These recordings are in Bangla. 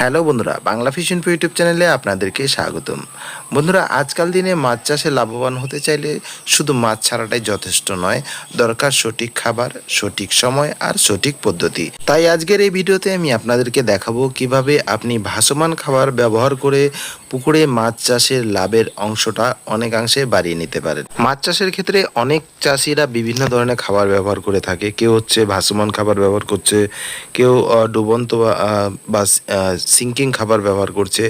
হ্যালো বন্ধুরা, বাংলা ফিশন ইউটিউব চ্যানেলে আপনাদেরকে স্বাগতম। বন্ধুরা, আজকাল দিনে মাছ চাষে লাভবান হতে চাইলে শুধু মাছ ছাড়াটাই যথেষ্ট নয়, দরকার সঠিক খাবার, সঠিক সময় আর সঠিক পদ্ধতি। তাই আজকের এই ভিডিওতে আমি আপনাদেরকে দেখাবো কীভাবে আপনি ভাসমান খাবার ব্যবহার করে পুকুরে মাছ চাষের লাভের অংশটা অনেকাংশে বাড়িয়ে নিতে পারেন। মাছ চাষের ক্ষেত্রে অনেক চাষিরা বিভিন্ন ধরনের খাবার ব্যবহার করে থাকে। কেউ হচ্ছে ভাসমান খাবার ব্যবহার করছে, কেউ ডুবন্ত বা সিঙ্কিং খাবার ব্যবহার করছে,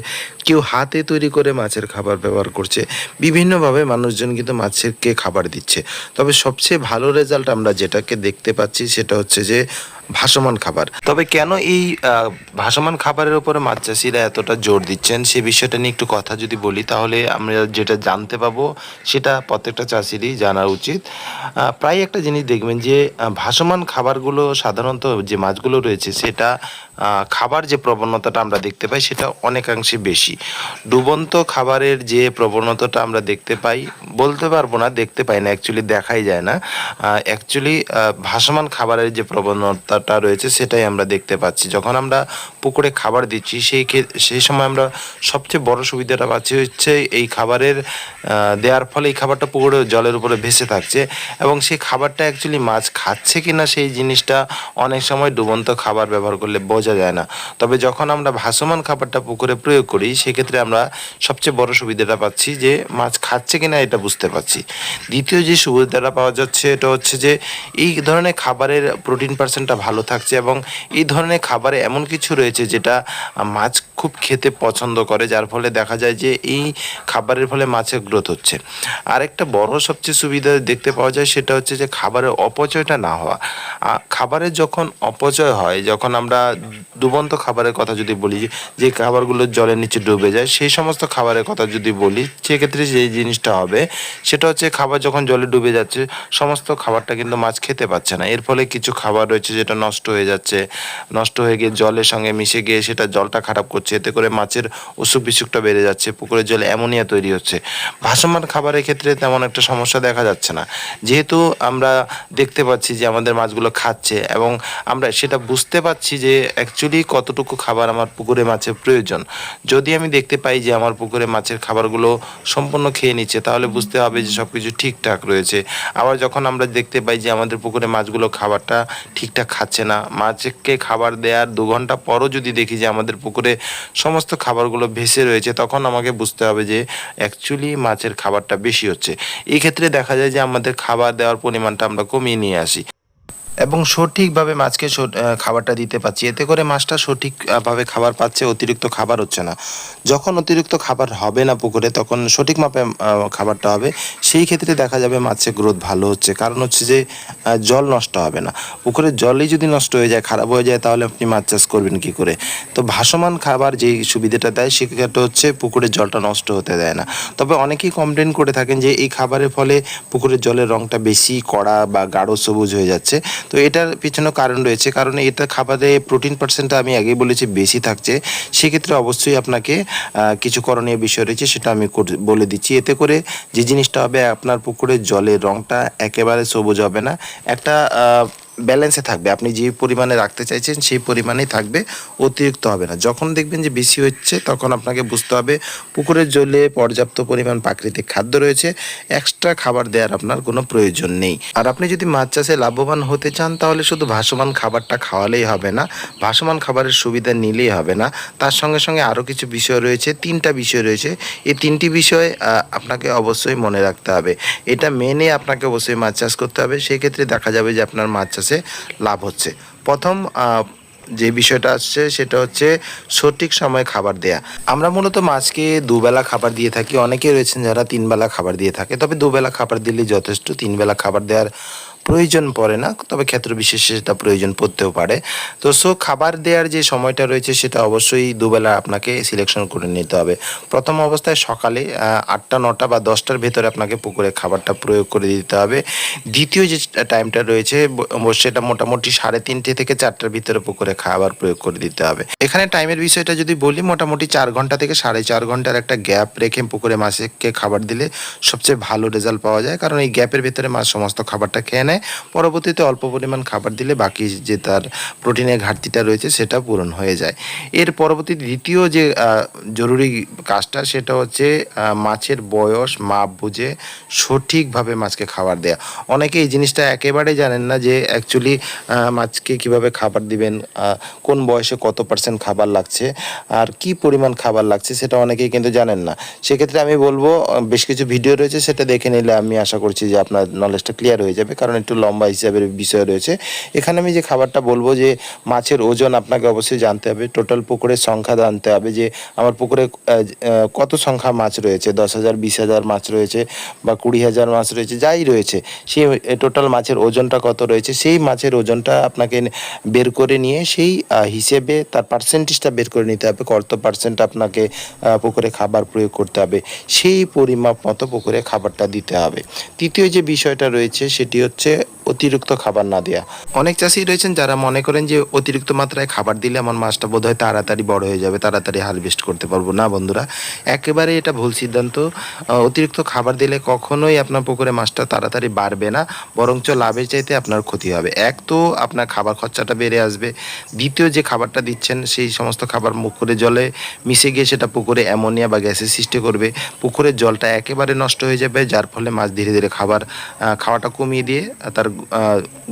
কেউ হাতে তৈরি করে মাছের খাবার ব্যবহার করছে। বিভিন্নভাবে মানুষজন কিন্তু মাছেরকে খাবার দিচ্ছে। তবে সবচেয়ে ভালো রেজাল্ট আমরা যেটাকে দেখতে পাচ্ছি সেটা হচ্ছে যে ভাসমান খাবার। তবে কেন এই ভাসমান খাবারের উপরে মাছ চাষিরা এতটা জোর দিচ্ছেন? সে বিষয়টা নিয়ে একটু কথা যদি বলি, তাহলে আমরা যেটা জানতে পাবো, সেটা প্রত্যেকটা চাষিরই জানা উচিত। প্রায় একটা জিনিস দেখবেন যে ভাসমান খাবারগুলো সাধারণত যে মাছগুলো রয়েছে, সেটা খাবার যে প্রবণতাটা আমরা দেখতে পাই, সেটা অনেকাংশে বেশি। ডুবন্ত খাবারের যে প্রবণতাটা আমরা দেখতে পাই, বলতে পারব না, দেখতে পাই না অ্যাকচুয়ালি দেখাই যায় না। অ্যাকচুয়ালি ভাসমান খাবারের যে প্রবণতাটা রয়েছে সেটাই আমরা দেখতে পাচ্ছি। যখন আমরা পুকুরে খাবার দিচ্ছি, সেই সেই সময় আমরা সবচেয়ে বড় সুবিধাটা পাচ্ছি হচ্ছে এই খাবারের দেওয়ার ফলে এই খাবারটা পুকুরে জলের উপরে ভেসে থাকছে এবং সেই খাবারটা অ্যাকচুয়ালি মাছ খাচ্ছে কি না সেই জিনিসটা অনেক সময় ডুবন্ত খাবার ব্যবহার করলে বোঝা যায় না। তবে যখন আমরা ভাসমান খাবারটা পুকুরে প্রয়োগ করি, সেক্ষেত্রে আমরা সবচেয়ে বড় সুবিধাটা পাচ্ছি যে মাছ খাচ্ছে কিনা এটা বুঝতে পারছি। দ্বিতীয় যে সুবিধাটা পাওয়া যাচ্ছে, এটা হচ্ছে যে এই ধরনের খাবারের প্রোটিন পার্সেন্টটা ভালো থাকছে এবং এই ধরনের খাবারে এমন কিছু রয়েছে যেটা মাছ খুব খেতে পছন্দ করে, যার ফলে দেখা যায় যে এই খাবারের ফলে মাছের গ্রোথ হচ্ছে। আরেকটা বড় সবচেয়ে সুবিধা দেখতে পাওয়া যায় সেটা হচ্ছে যে খাবারের অপচয়টা না হওয়া। খাবারের যখন অপচয় হয়, যখন আমরা ডুবন্ত খাবারের কথা যদি বলি, যে খাবারগুলো জলের নিচে ডুবে যায়, সেই সমস্ত খাবারের কথা যদি বলি, সেক্ষেত্রে যে জিনিসটা হবে, সেটা হচ্ছে খাবার যখন জলে ডুবে যাচ্ছে, সমস্ত খাবারটা কিন্তু মাছ খেতে পাচ্ছে না। এর ফলে কিছু খাবার রয়েছে যেটা নষ্ট হয়ে যাচ্ছে, নষ্ট হয়ে গিয়ে জলের সঙ্গে মিশে গিয়ে সেটা জলটা খারাপ করছে। এতে করে মাছের অসুখ বিসুখটা বেড়ে যাচ্ছে, পুকুরের জলে অ্যামোনিয়া তৈরি হচ্ছে। ভাসমান খাবারের ক্ষেত্রে তেমন একটা সমস্যা দেখা যাচ্ছে না। যেহেতু আমরা দেখতে পাচ্ছি যে আমাদের মাছগুলো খাচ্ছে এবং আমরা সেটা বুঝতে পারছি যে অ্যাকচুয়ালি কতটুকু খাবার আমার পুকুরে মাছের প্রয়োজন। যদি আমি দেখতে পাই যে আমার পুকুরে মাছের খাবারগুলো সম্পূর্ণ খেয়ে নিচ্ছে, তাহলে বুঝতে হবে যে সব কিছু ঠিকঠাক রয়েছে। আবার যখন আমরা দেখতে পাই যে আমাদের পুকুরে মাছগুলো খাবারটা ঠিকঠাক খাচ্ছে না, মাছকে খাবার দেওয়ার দু ঘণ্টা পরও যদি দেখি যে আমাদের পুকুরে সমস্ত খাবারগুলো ভেসে রয়েছে, তখন আমাকে বুঝতে হবে যে অ্যাকচুয়ালি মাছের খাবারটা বেশি হচ্ছে। এই ক্ষেত্রে দেখা যায় যে আমাদের খাবার দেওয়ার পরিমাণটা আমরা কমিয়ে নিয়ে আসি। এবং সঠিকভাবে মাছকে খাবারটা দিতে পারছি। এতে করে মাছটা সঠিকভাবে খাবার পাচ্ছে, অতিরিক্ত খাবার হচ্ছে না। যখন অতিরিক্ত খাবার হবে না পুকুরে, তখন সঠিক মাপে খাবারটা হবে। সেই ক্ষেত্রে দেখা যাবে মাছের গ্রোথ ভালো হচ্ছে। কারণ হচ্ছে যে জল নষ্ট হবে না। পুকুরের জলই যদি নষ্ট হয়ে যায়, খারাপ হয়ে যায়, তাহলে আপনি মাছ চাষ করবেন কি করে? তো ভাসমান খাবার যেই সুবিধাটা দেয়, সেক্ষেত্রে হচ্ছে পুকুরের জলটা নষ্ট হতে দেয় না। তবে অনেকেই কমপ্লেন করে থাকেন যে, এই খাবারের ফলে পুকুরের জলের রংটা বেশি কড়া বা গাঢ় সবুজ হয়ে যাচ্ছে। তো এটার পিছনে কারণ রয়েছে, কারণ এটা খাবারে প্রোটিন পার্সেন্টটা আমি আগেই বলেছি বেশি থাকছে। সেক্ষেত্রে অবশ্যই আপনাকে কিছু করণীয় বিষয় রয়েছে সেটা আমি বলে দিচ্ছি। এতে করে যে জিনিসটা হবে, আপনার পুকুরের জলের রংটা একেবারে সবুজ হবে না। একটা ব্যালেন্সে থাকবে। আপনি যে পরিমাণে রাখতে চাইছেন সেই পরিমাণেই থাকবে, অতিরিক্ত হবে না। যখন দেখবেন যে বেশি হচ্ছে, তখন আপনাকে বুঝতে হবে পুকুরের জলে পর্যাপ্ত পরিমাণ প্রাকৃতিক খাদ্য রয়েছে এক্সট্রা খাবার দেওয়ার আপনার কোনো প্রয়োজন নেই। আর আপনি যদি মাছ চাষে লাভবান হতে চান, তাহলে শুধু ভাসমান খাবারটা খাওয়ালেই হবে না, ভাসমান খাবারের সুবিধা নিলেই হবে না। তার সঙ্গে সঙ্গে আরও কিছু বিষয় রয়েছে, তিনটা বিষয় রয়েছে। এই তিনটি বিষয় আপনাকে অবশ্যই মনে রাখতে হবে। এটা মেনে আপনাকে অবশ্যই মাছ চাষ করতে হবে। সেক্ষেত্রে দেখা যাবে যে আপনার মাছ চাষে লাভ হচ্ছে। প্রথম যে বিষয়টা আসছে সেটা হচ্ছে সঠিক সময়ে খাবার দেয়া। আমরা মূলত মাছকে দুবেলা খাবার দিয়ে থাকি। অনেকে রয়েছেন যারা তিনবেলা খাবার দিয়ে থাকে। তবে দুবেলা খাবার দিলে যথেষ্ট। তিনবেলা খাবার দেওয়ার প্রয়োজন পড়ে না, তবে ক্ষেত্র বিশেষে সেটা প্রয়োজন পড়তেও পারে। তো সো খাবার দেওয়ার যে সময়টা রয়েছে সেটা অবশ্যই দুবেলা আপনাকে সিলেকশন করে নিতে হবে। প্রথম অবস্থায় সকালে আটটা, নটা বা দশটার ভেতরে আপনাকে পুকুরে খাবারটা প্রয়োগ করে দিতে হবে। দ্বিতীয় যে টাইমটা রয়েছে সেটা মোটামুটি সাড়ে তিনটে থেকে চারটার ভিতরে পুকুরে খাবার প্রয়োগ করে দিতে হবে। এখানে টাইমের বিষয়টা যদি বলি, মোটামুটি চার ঘণ্টা থেকে সাড়ে চার ঘণ্টার একটা গ্যাপ রেখে পুকুরে মাছকে খাবার দিলে সবচেয়ে ভালো রেজাল্ট পাওয়া যায়। কারণ এই গ্যাপের ভেতরে মাছ সমস্ত খাবারটা খেয়ে নেয়। নেয় পরবর্তীতে অল্প পরিমাণ খাবার দিলে বাকি যে তার প্রোটিনের ঘাটতিটা রয়েছে সেটা পূরণ হয়ে যায়। এর পরবর্তী দ্বিতীয় যে জরুরি কাজটা সেটা হচ্ছে মাছের বয়স, মাপ বুঝে সঠিকভাবে মাছকে খাবার দেয়া। অনেকে এই জিনিসটা একেবারে জানেন না যে অ্যাকচুয়ালি মাছকে কীভাবে খাবার দিবেন কোন বয়সে কত পার্সেন্ট খাবার লাগছে, আর কি পরিমাণ খাবার লাগছে সেটা অনেকেই কিন্তু জানেন না। সেক্ষেত্রে আমি বলব বেশ কিছু ভিডিও রয়েছে সেটা দেখে নিলে আমি আশা করছি যে আপনার নলেজটা ক্লিয়ার হয়ে যাবে। কারণ একটু লম্বা হিসাবে বিষয় রয়েছে। এখানে আমি যে খাবারটা বলব যে, মাছের ওজন আপনাকে অবশ্যই জানতে হবে। টোটাল পুকুরের সংখ্যা জানতে হবে যে, আমার পুকুরে কত সংখ্যা মাছ রয়েছে? দশ হাজার, বিশ হাজার মাছ রয়েছে বা কুড়ি হাজার মাছ রয়েছে, যাই রয়েছে। সেই টোটাল মাছের ওজনটা কত রয়েছে? সেই মাছের ওজনটা আপনাকে বের করে নিয়ে সেই হিসেবে তার পার্সেন্টেজটা বের করে নিতে হবে। কত পার্সেন্ট আপনাকে পুকুরে খাবার প্রয়োগ করতে হবে? সেই পরিমাপ মতো পুকুরে খাবারটা দিতে হবে। তৃতীয় যে বিষয়টা রয়েছে, সেটি হচ্ছে অতিরিক্ত খাবার না দেওয়া অনেক চাষি রয়েছেন যারা মনে করেন যে অতিরিক্ত মাত্রায় খাবার দিলে আমার মাছটা বোধহয় তাড়াতাড়ি বড় হয়ে যাবে, তাড়াতাড়ি হারভেস্ট করতে পারব। না বন্ধুরা, একেবারে এটা ভুল সিদ্ধান্ত। অতিরিক্ত খাবার দিলে কখনোই আপনার পুকুরে মাছটা তাড়াতাড়ি বাড়বে না, বরঞ্চ লাভের চাইতে আপনার ক্ষতি হবে। এক তো আপনার খাবার খরচাটা বেড়ে আসবে। দ্বিতীয়, যে খাবারটা দিচ্ছেন, সেই সমস্ত খাবার পুকুরে জলে মিশে গিয়ে সেটা পুকুরে অ্যামোনিয়া বা গ্যাসের সৃষ্টি করবে। পুকুরের জলটা একেবারে নষ্ট হয়ে যাবে, যার ফলে মাছ ধীরে ধীরে খাবার খাওয়াটা কমিয়ে দিয়ে তার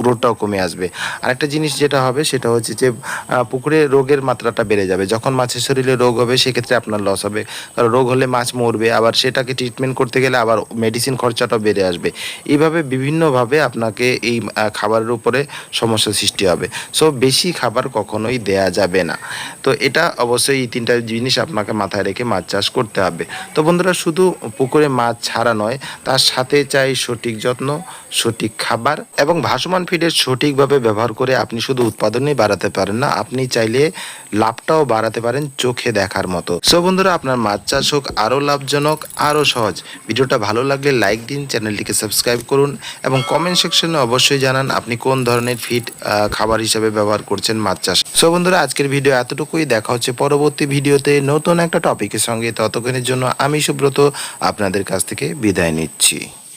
গ্রোথটাও কমে আসবে। আরেকটা জিনিস যেটা হবে সেটা হচ্ছে যে পুকুরে রোগের মাত্রাটা বেড়ে যাবে। যখন মাছের শরীরে রোগ হবে, সেক্ষেত্রে আপনার লস হবে। কারণ রোগ হলে মাছ মরবে, আবার সেটাকে ট্রিটমেন্ট করতে গেলে আবার মেডিসিন খরচাটাও বেড়ে আসবে। এইভাবে বিভিন্নভাবে আপনাকে এই খাবারের উপরে সমস্যা সৃষ্টি হবে। সো বেশি খাবার কখনোই দেয়া যাবে না। তো এটা অবশ্যই এই তিনটা জিনিস আপনাকে মাথায় রেখে মাছ চাষ করতে হবে। তো বন্ধুরা, শুধু পুকুরে মাছ ছাড়া নয়, তার সাথে চাই সঠিক যত্ন, সঠিক খাবার এবং ভাসমান ফিডের সঠিকভাবে ব্যবহার করে আপনি শুধু উৎপাদনই বাড়াতে পারেন না, আপনি চাইলে লাভটাও বাড়াতে পারেন চোখে দেখার মতো। সো বন্ধুরা, আপনার মাছ চাষ হোক আরও লাভজনক, আরও সহজ। ভিডিওটা ভালো লাগলে লাইক দিন, চ্যানেলটিকে সাবস্ক্রাইব করুন এবং কমেন্ট সেকশনে অবশ্যই জানান আপনি কোন ধরনের ফিড খাবার হিসেবে ব্যবহার করছেন মাছ চাষ। সো বন্ধুরা, আজকের ভিডিও এতটুকুই। দেখা হচ্ছে পরবর্তী ভিডিওতে নতুন একটা টপিকের সঙ্গে। ততক্ষণের জন্য আমি সুব্রত, আপনাদের কাছ থেকে বিদায় নিচ্ছি।